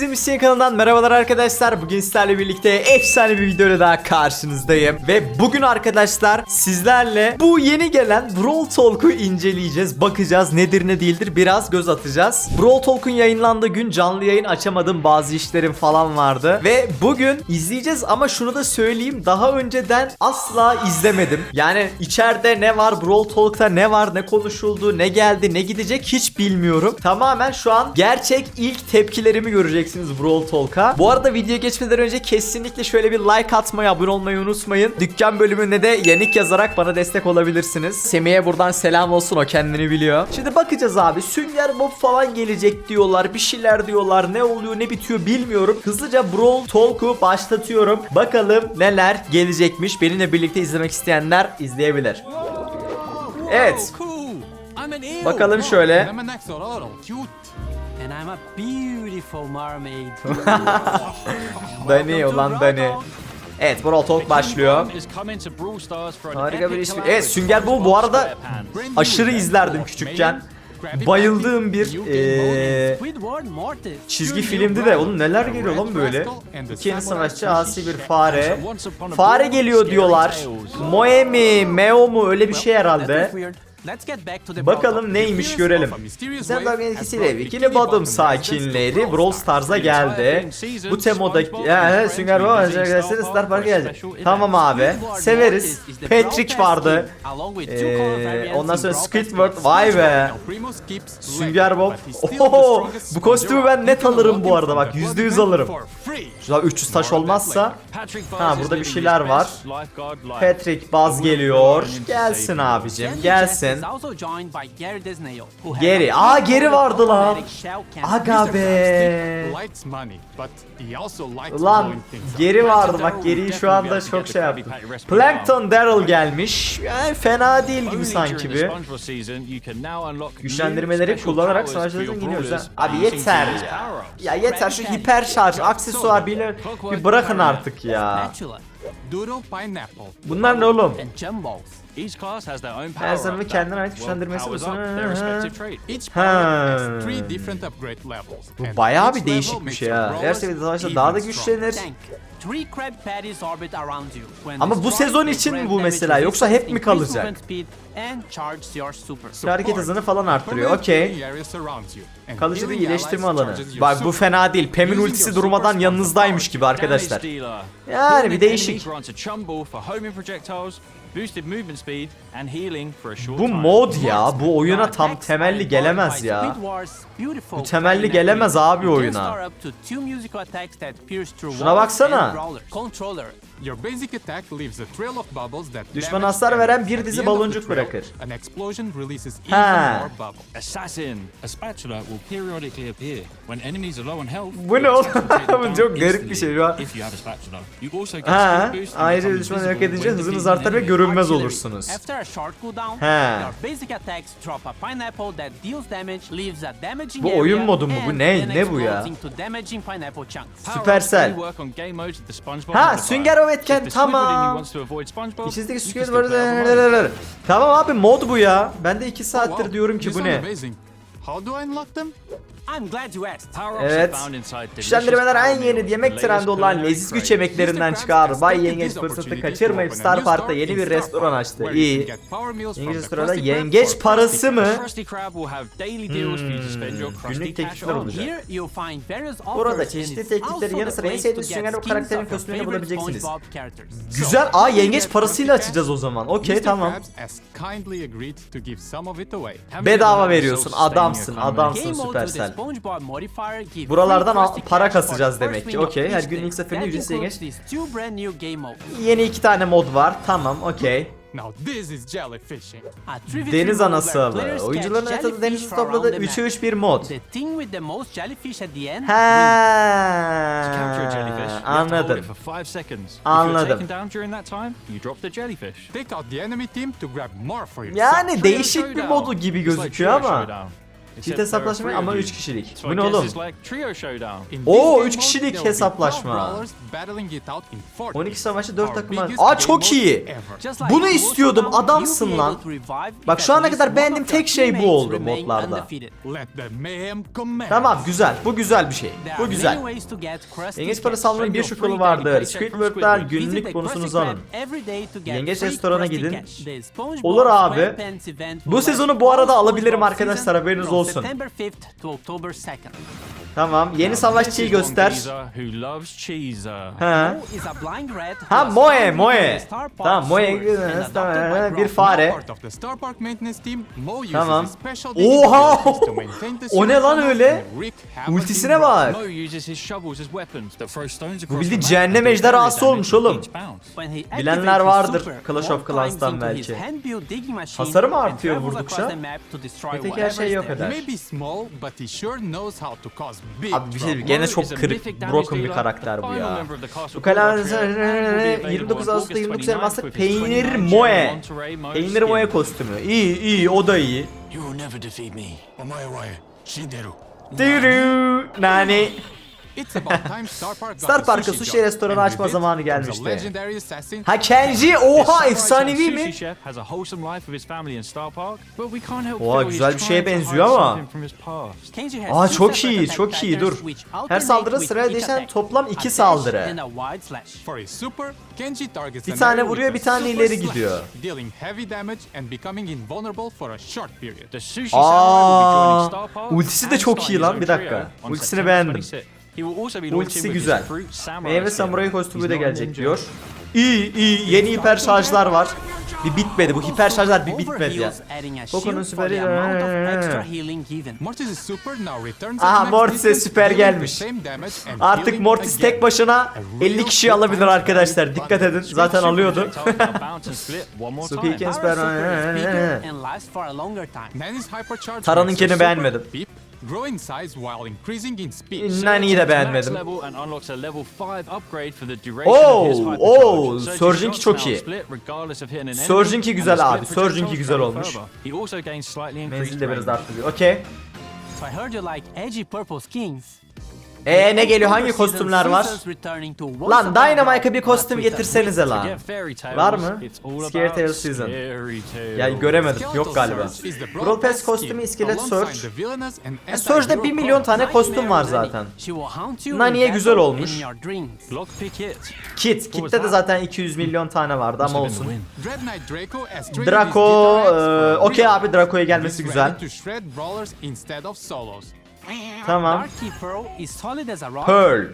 Hepinize Müslüman kanalından merhabalar arkadaşlar. Bugün sizlerle birlikte efsane bir videoyla daha karşınızdayım. Ve bugün arkadaşlar sizlerle bu yeni gelen Brawl Talk'u inceleyeceğiz. Bakacağız nedir ne değildir biraz göz atacağız. Brawl Talk'un yayınlandığı gün canlı yayın açamadım. Bazı işlerim falan vardı. Ve bugün izleyeceğiz ama şunu da söyleyeyim. Daha önceden asla izlemedim. Yani içeride ne var Brawl Talk'ta ne var ne konuşuldu ne geldi ne gidecek hiç bilmiyorum. Tamamen şu an gerçek ilk tepkilerimi göreceksiniz Brawl Talk'a. Bu arada video geçmeden önce kesinlikle şöyle bir like atmayı, abone olmayı unutmayın. Dükkan bölümünde de yenik yazarak bana destek olabilirsiniz. Semih'e buradan selam olsun o kendini biliyor. Şimdi bakacağız abi. Sünger Bob falan gelecek diyorlar. Bir şeyler diyorlar. Ne oluyor ne bitiyor bilmiyorum. Hızlıca Brawl Talk'u başlatıyorum. Bakalım neler gelecekmiş. Benimle birlikte izlemek isteyenler izleyebilir. Evet. Bakalım şöyle. And I'm a beautiful mermaid. Dani ulan Dani. Evet Brawl Talk başlıyor. Harika bir iş. Evet Sünger Bob bu arada aşırı izlerdim küçükken. Bayıldığım bir Mortis. çizgi filmdi de oğlum neler geliyor lan böyle. İki yeni savaşçı asi bir fare. Fare geliyor diyorlar. Moe mi, Meo mu öyle bir şey herhalde. Was weird. Let's get back to the Bakalım neymiş görelim. Sen bölgenin etkisiyle Bikini Bottom sakinleri Brawl Stars'a geldi. Bu temodaki ya Sünger Bob arkadaşlar Star Park'a gelecek. Tamam abi. Severiz. Patrick vardı. Ee, ondan sonra Squidward vay be. Sünger Bob. Oho, bu kostümü ben net alırım bu arada bak %100 alırım. Şurada 300 taş olmazsa. Ha burada bir şeyler var. Patrick Buzz geliyor. Gelsin abicim gelsin. Geri. Aa geri vardı lan. Aga be. Ulan geri vardı bak geriyi şu anda çok şey yaptım. Plankton Daryl gelmiş. Yani fena değil gibi sanki bir. Güçlendirmeleri kullanarak savaşlarınızı iniyoruz ha. Abi yeter ya. Ya yeter şu hiper şarj, aksesuar bile bir bırakın artık ya. Doodle pineapple. Bunlar ne oğlum? Her sınıfı kendine ait güçlendirmesi olsun. Each power has three different upgrade levels. Bu and bayağı each bir değişik bir şey ha. Her seviyede savaşta daha da güçlenir. Three crab patties orbit around you. When Ama bu sezon için mi bu mesela? Yoksa hep mi kalacak? and hareket hızını falan arttırıyor. Okey. and Kalıcı bir iyileştirme alanı. Bak bu fena değil. Pem'in ultisi durmadan yanınızdaymış power gibi arkadaşlar. Yani bir değişik. Bu mod ya. Bu oyuna tam temelli gelemez ya. Bu temelli gelemez abi oyuna. Şuna baksana. Your basic attack leaves a trail of bubbles that Düşman hasar veren bir dizi baloncuk bırakır. An explosion releases Ha. even more bubbles. Assassin. A spatula will periodically appear when enemies are low on health. Bu ne oğlum? Çok garip bir şey şu an. If you have a spatula. You also get Ha, speed boost and ayrıca düşmanı yok edince hızınız artar ve görünmez olursunuz. After a short cooldown, your basic attacks drop a pineapple that deals damage, leaves a damaging Bu area, oyun modu mu? Bu and ne? Ne bu ya? explodes into damaging pineapple chunks. Power-ups Süpersel. only work on game modes with the SpongeBob Ha. Sünger etken, tamam. İçinizdeki you can süket still var. play other modes. Tamam abi mod bu ya. Ben de 2 saattir Wow, diyorum ki bu ne? How do I unlock them? Evet. Güçlendirmeler en yeni yemek trendi olan leziz güç yemeklerinden çıkar. Bay Yengeç fırsatı kaçırmayıp Star Park'ta yeni bir restoran açtı. İyi. İngiliz sırada yengeç parası mı? Crusty Günlük teklifler olacak. Burada çeşitli tekliflerin yanı sıra en sevdiğiniz Sünger skins karakterin kostümünü bulabileceksiniz. Güzel. Aa yengeç parasıyla açacağız o zaman. Okey tamam. Bedava veriyorsun. Adamsın, adamsın Game give Buralardan al- para kasacağız demek ki. Okey, her gün ilk seferinde ücretsiz yengeç. Yeni iki tane mod var. Tamam okey. Now this is jellyfishing. A 3v3 Deniz anası avı. Oyuncuların haritada deniz jellyfish around topladığı the 3'e map. 3 bir mod. Hold anladım. Anladım. Yani değişik bir modu gibi gözüküyor ama. Çift hesaplaşma ama of 3 you. kişilik. So Bu ne oğlum? Oo, this game üç mode, kişilik hesaplaşma. 12 brawlers battling it out in four 12 teams. savaşı 4 Our takım var. biggest Aa çok iyi. Bunu istiyordum, adamsın lan. Bak şu ana kadar beğendiğim tek şey bu oldu modlarda. Tamam güzel. Bu güzel bir şey. Bu güzel. Yengeç parası almanın yolu free daily vardır. paycheck from Squidward'dan Squidward. Visit günlük bonusunuzu alın. Yengeç restorana gidin. Olur abi. Bu sezonu bu arada alabilirim arkadaşlar, haberiniz from olsun. September 5th to October 2nd. Tamam. Yeni savaşçıyı göster. Ha. Ha Moe Moe. Tamam Moe bir fare. Tamam. Oha! O ne lan öyle? Ultisine in bak. The map cehennem ejderhası olmuş oğlum. Bilenler vardır Clash of Clans'tan belki. Hasarı mı artıyor vurdukça? Öteki her şey is yok eder. Abi bir şey trouble. gene çok kırık, broken bir dealer, karakter bu ya. Bu available 29 on Ağustos'ta August 29 29 elmaslı with his peynir 29 Moe. Peynir. Moe kostümü. İyi iyi o da iyi. Dürü. Nani. Star Park'a sushi restoranı açma zamanı gelmişti. Ha Kenji oha efsanevi mi? Oha, güzel bir şeye benziyor ama. Aa çok iyi çok iyi dur. Her saldırı sıraya değişen toplam A 2 dash saldırı. Bir an tane vuruyor, bir tane ileri gidiyor. Dealing heavy damage and becoming invulnerable for a short period. The Sushi Samurai will be joining Star Park ultisi de çok iyi lan, bir dakika. Ultisini beğendim. 26th. He will also be Ultisi güzel. Meyve samuray kostümü de gelecek diyor. İyi iyi yeni hiper şarjlar var. Bir bitmedi bu hiper şarjlar bir bitmedi ya. Poco'nun süperi- the amount of extra healing given. Mortis' super now returns Aha, Mortis'e süper gelmiş. Artık Mortis tek başına 50 kişi alabilir arkadaşlar. Dikkat edin. Zaten alıyordu. Taran'ınkini beğenmedim. Grow in size while increasing in speed. Nani'yi de beğenmedim. level and unlocks a level 5 upgrade for the duration Oo, his hypercharge. oo, shots çok iyi. and güzel abi, projectiles güzel olmuş. further. He also gains slightly increased Menzil de biraz arttırıyor. Okey. I heard you like edgy purple skins. Ee ne geliyor? Hangi kostümler var? Lan Dynamite'a bir kostüm getirsenize lan. Var mı? about Tales season. Ya göremedim. Yok galiba. Brawl Pass kostümü iskelet Surge. E, Surge'de anti-hero 1 milyon tane kostüm var zaten. Nani'ye güzel olmuş. Kit. Kit'te de zaten 200 milyon tane vardı ama olsun. Draco for okey abi Draco'ya gelmesi güzel. Tamam. Pearl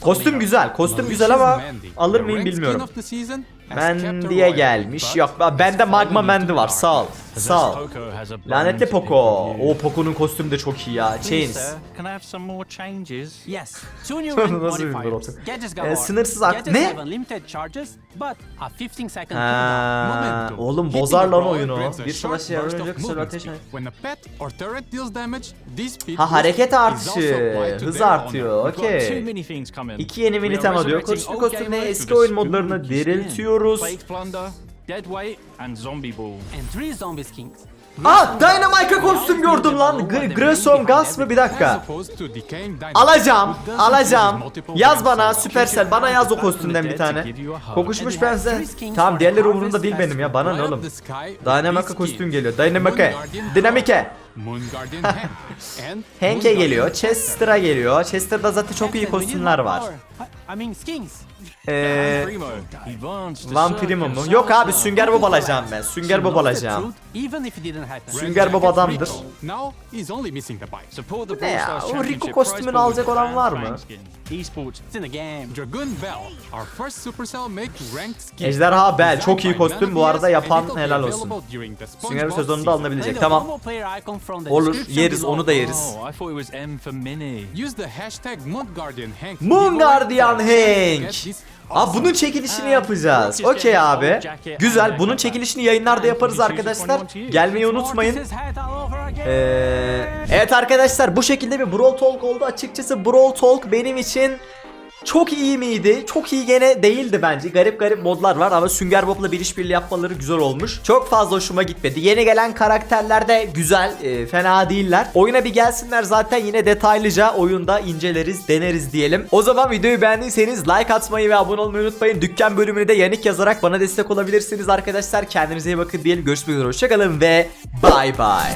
Kostüm güzel. Kostüm güzel ama Mandy, alır mıyım bilmiyorum. royal, gelmiş. Yok bende Magma into var. Sağ ol. Sağ ol. Lanetli Poco. O Poco'nun kostümü de çok iyi ya. Chains. Nasıl bir bottom? Gadgets Ee, sınırsız ak- Ne? have unlimited charges, but a 15 second cooldown. Ha, Momentum. oğlum bozar lan oyunu. Bir burst yarayınca of kısa bir ateş. Ha hareket artışı. Hız artıyor. Okey. İki yeni tema diyor. Kostüm kostümle eski oyun modlarını diriltiyoruz. Dead Weight and Zombie Ball. And three zombie skins. Aa Dynamite'a kostüm gördüm lan. G- Grayson Gas mı? Bir dakika. Alacağım, alacağım. Yaz bana Supercell, bana yaz o kostümden bir tane. Kokuşmuş bense. Tamam diğerleri umurumda değil benim ya. Bana ne oğlum? these kostüm geliyor. Dynamike. Moon Guardian Dinamike. Henk'e geliyor. Chester'a geliyor. Chester'da zaten çok iyi kostümler var. Advanced Van Primo mu? Yok abi Sünger Bob alacağım ben. Sünger Bob alacağım. Sünger Bob adamdır. Ne ya, o Rico kostümünü alacak olan var mı? Ejderha Bell, çok iyi kostüm. Bu arada yapan helal olsun. Sünger sezonunda alınabilecek. Tamam. Olur. Yeriz. Onu da yeriz. Oh, Moon Guardian Hank. This Aa bunun çekilişini yapacağız. Okey abi. Güzel. Bunun çekilişini yayınlarda yaparız arkadaşlar. Gelmeyi unutmayın. Ee, evet arkadaşlar bu şekilde bir Brawl Talk oldu. Açıkçası Brawl Talk benim için çok iyi miydi? Çok iyi gene değildi bence. Garip garip modlar var ama Sünger Bob'la bir işbirliği yapmaları güzel olmuş. Çok fazla hoşuma gitmedi. Yeni gelen karakterler de güzel, e, fena değiller. Oyuna bir gelsinler zaten yine detaylıca oyunda inceleriz, deneriz diyelim. O zaman videoyu beğendiyseniz like atmayı ve abone olmayı unutmayın. Dükkan bölümünü de Yanik yazarak bana destek olabilirsiniz arkadaşlar. Kendinize iyi bakın diyelim. Görüşmek üzere. Hoşçakalın ve bay bay.